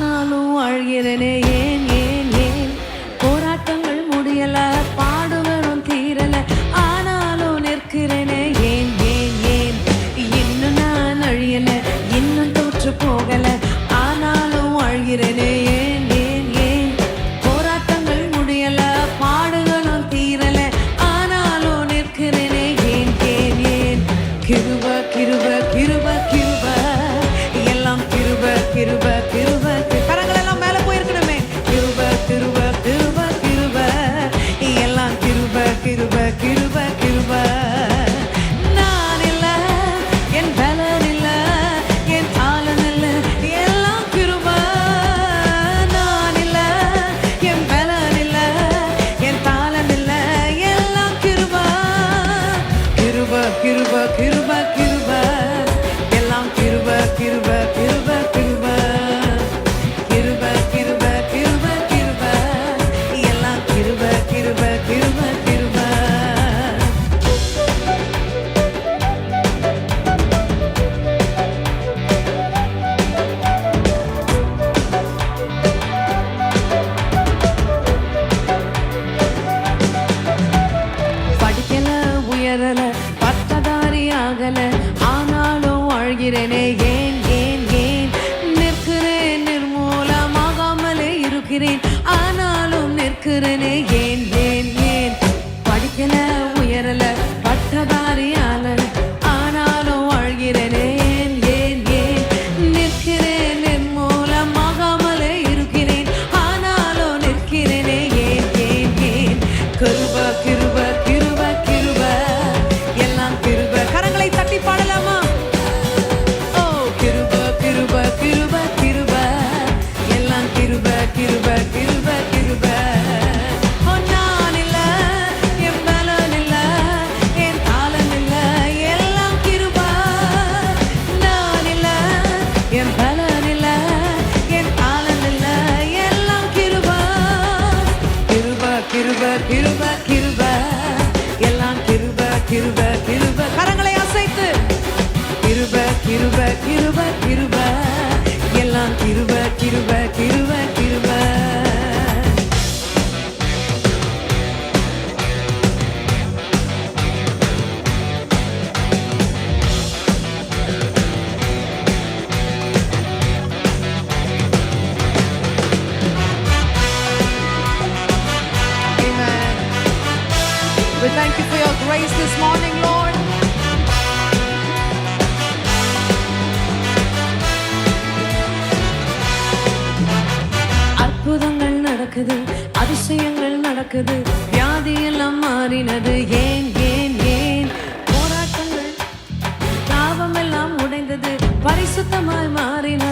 நானும் அழுகிறனே ஏன் ஏன் ஏன்? போராட்டங்கள் முடியல பாடுவனும் தீரல. ஆனாலும் நிற்கிறனே ஏன் ஏன் ஏன்? இன்னும் நான் அழியல இன்னும் தோற்று போகல. kirba kirba kirba ஆகிறேனே ஏன் ஏன் ஏன்? நிற்கிறேன் நிர்மூலமாகாமலே இருக்கிறேன். ஆனாலும் நிற்கிறேனே ஏன் ஏன் ஏன்? படிக்கல உயரல பட்டதாரியா கிருப கிருப எல்லாம் கிருப கிருப கிருப கரங்களை அசைத்து கிருப கிருப கிருப கிருப எல்லாம் கிருப கிருப for your grace this morning, Lord. அற்புதங்கள் நடக்குது அதிசயங்கள் நடக்குது வியாதி எல்லாம் மாறினது ஏன் ஏன் ஏன் போராட்டங்கள் தாபம் எல்லாம் உடைந்தது பரிசுத்தமாய் மாறின